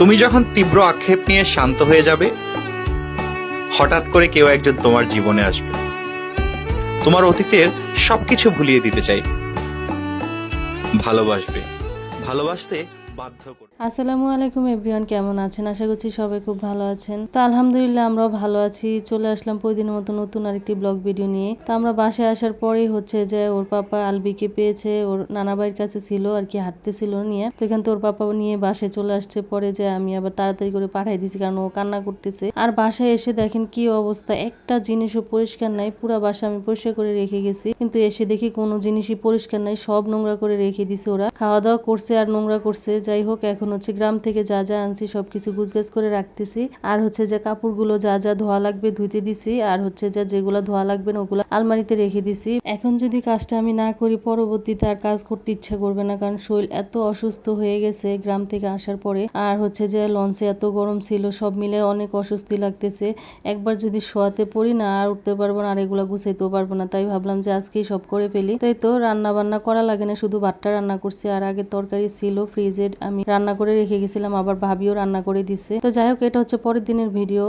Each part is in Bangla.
তুমি যখন তীব্র আক্ষেপ নিয়ে শান্ত হয়ে যাবে, হঠাৎ করে কেউ একজন তোমার জীবনে আসবে। তোমার অতীতের সবকিছু ভুলিয়ে দিতে চাই ভালোবাসবে। ভালোবাসতে বাধ্য করবে। আসসালামু আলাইকুম এভরিওয়ান, কেমন আছেন? আশা করছি সবাই খুব ভালো আছেন। তো আলহামদুলিল্লাহ আমরাও ভালো আছি। চলে আসলাম প্রতিদিনের মতো নতুন আরেকটি ব্লগ ভিডিও নিয়ে। তো আমরা বাসায় আসার পরেই হচ্ছে যে ওর পাপা আলবিকে পেয়েছে, ওর নানা বাড়ির কাছে ছিল আর কি, হাঁটতেছিল নিয়ে। তো এখান ওর পাপা নিয়ে বাসায় চলে আসছে। পরে যে আমি আবার তাড়াতাড়ি করে পাঠাই দিয়েছি, কারণ ও কান্না করতেছে। আর বাসায় এসে দেখেন কি অবস্থা, একটা জিনিসও পরিষ্কার নাই। পুরো বাসা আমি পরিষ্কার করে রেখে গেছি। কিন্তু এসে দেখি কোনো জিনিসই পরিষ্কার নাই, সব নোংরা করে রেখে দিছে ওরা। খাওয়া দাওয়া করছে আর নোংরা করছে যাই হোক, এখন হচ্ছে গ্রাম থেকে যা যা আনছি সব সবকিছু গুছগাছ করে রাখতেছি। আর হচ্ছে যে কাপড়গুলো যা যা ধোয়া লাগবে ধুইতে দিছি, আর হচ্ছে যে যেগুলো ধোয়া লাগবে না, ওগুলো আলমারিতে রেখে দিছি। এখন যদি কাজটা আমি না করি, পরবর্তীতে আর কাজ করতে ইচ্ছা করবে না, কারণ শরীর এত অসুস্থ হয়ে গেছে গ্রাম থেকে আসার পরে। আর হচ্ছে যে লঞ্চে এত গরম ছিল, সব মিলে অনেক অস্বস্তি লাগতেছে। একবার যদি শোয়াতে পড়ি না, আর উঠতে পারব না, আর এগুলো গুছাইতেও পারব না, তাই ভাবলাম যে আজকেই সব করে ফেলি। তাই তো রান্না বান্না করা লাগে না, শুধু ভাতটা রান্না করছি, আর আগে তরকারি ছিল ফ্রিজে আমি রান্না করে রেখে গেছিলাম, আবার ভাবিও রান্না করে দিছে। তো যাই হোক, এটা হচ্ছে পরের দিনের ভিডিও।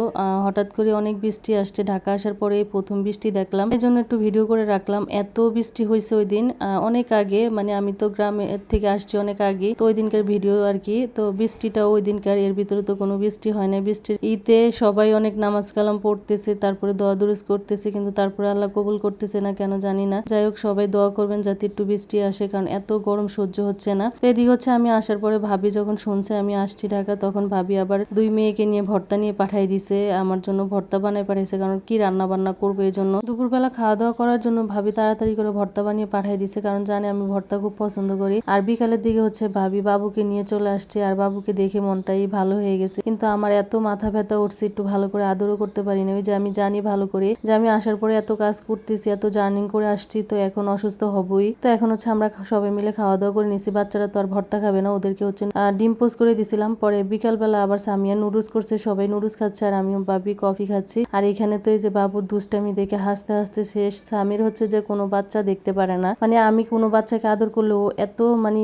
হঠাৎ করে অনেক বৃষ্টি আসছে, ঢাকা আসার পরে প্রথম বৃষ্টি দেখলাম। এই জন্য একটু ভিডিও করে রাখলাম। এত বৃষ্টি হয়েছে ওই দিন অনেক আগে মানে আমি তো গ্রামে থেকে আসছি অনেক আগে, তো ওই দিনকার ভিডিও আর কি। তো বৃষ্টিটা ওই দিনকার, এর ভিতরে তো কোনো বৃষ্টি হয় না বৃষ্টির ঈদে সবাই অনেক নামাজ কালাম পড়তেছে, তারপরে দোয়া দুরুজ করতেছে, কিন্তু তারপরে আল্লাহ কবুল করতেছে না, কেন জানি না। যাই হোক, সবাই দোয়া করবেন যাতে একটু বৃষ্টি আসে, কারণ এত গরম সহ্য হচ্ছে না। তো এদিকে হচ্ছে আমি আসার পরে ভাবি যখন শুনছে আমি আসছি ঢাকা, তখন ভাবি আবার দুই মেয়েকে নিয়ে ভর্তা নিয়ে পাঠাই দিছে, আমার জন্য ভর্তা বানাই পাঠাইছে, কারণ কি রান্না বান্না করব এই জন্য। দুপুরবেলা খাওয়া দাওয়া করার জন্য ভাবি তাড়াতাড়ি করে ভর্তা বানিয়ে পাঠাই দিছে, কারণ জানে আমি ভর্তা খুব পছন্দ করি। আর বিকালের দিকে হচ্ছে ভাবি বাবুকে নিয়ে চলে আসছে, আর বাবুকে দেখে মনটাই ভালো হয়ে গেছে। কিন্তু আমার এত মাথা ব্যথা উঠছে, একটু ভালো করে আদরও করতে পারি না। ওই যে আমি জানি ভালো করে যে আমি আসার পরে এত কাজ করতেছি, এত জার্নিং করে আসছি, তো এখন অসুস্থ হবই। তো এখন হচ্ছে আমরা সবাই মিলে খাওয়া দাওয়া করে নিছি, বাচ্চারা তো আর ভর্তা খাবে না, ওদেরকে হচ্ছে ডিম পোস্ট করে দিছিলাম। পরে বিকালবেলা আবার সামিয়া নুডলস করছে, সবাই নুডলস খাচ্ছে আর আমিও বাবি কফি খাচ্ছি। আর এখানে তো এই যে বাবুর দুষ্টামি দেখে হাসতে হাসতে শেষ স্বামীর হচ্ছে যে কোনো বাচ্চা দেখতে পারে না। মানে আমি কোনো বাচ্চাকে আদর করলে ও এত মানে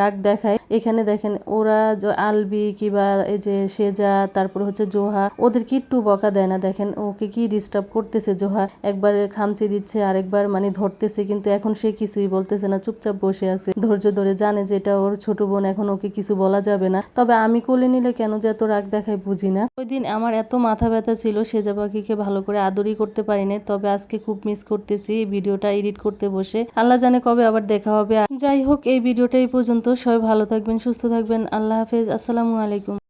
রাগ দেখায়। এখানে দেখেন ওরা আলবি কিবা এই যে সেজা, তারপর হচ্ছে জোহা, ওদেরকে একটু বকা দেয় না। দেখেন ওকে কি ডিস্টার্ব করতেছে জোহা। একবার খামচি দিচ্ছে, আরেকবার মানে ধরতেছে, কিন্তু এখন সে কিছুই বলতেছে না, চুপচাপ বসে আছে। ধৈর্য ধরে জানে যে এটা ওর ছোট বোন এখন ওকে কিছু বলা যাবে না। তবে আমি কোলে নিলে কেন যে এত রাগ দেখায় বুঝি না। ওই দিন আমার এত মাথা ব্যথা ছিল, সেজা পাখিকে ভালো করে আদরই করতে পারিনি। তবে আজকে খুব মিস করতেছি এই ভিডিওটা এডিট করতে বসে। আল্লাহ জানে কবে আবার দেখা হবে। যাই হোক, এই ভিডিওটা এই পর্যন্ত। সবাই ভালো থাকবেন, সুস্থ থাকবেন। আল্লাহ হাফেজ। আসসালামু আলাইকুম।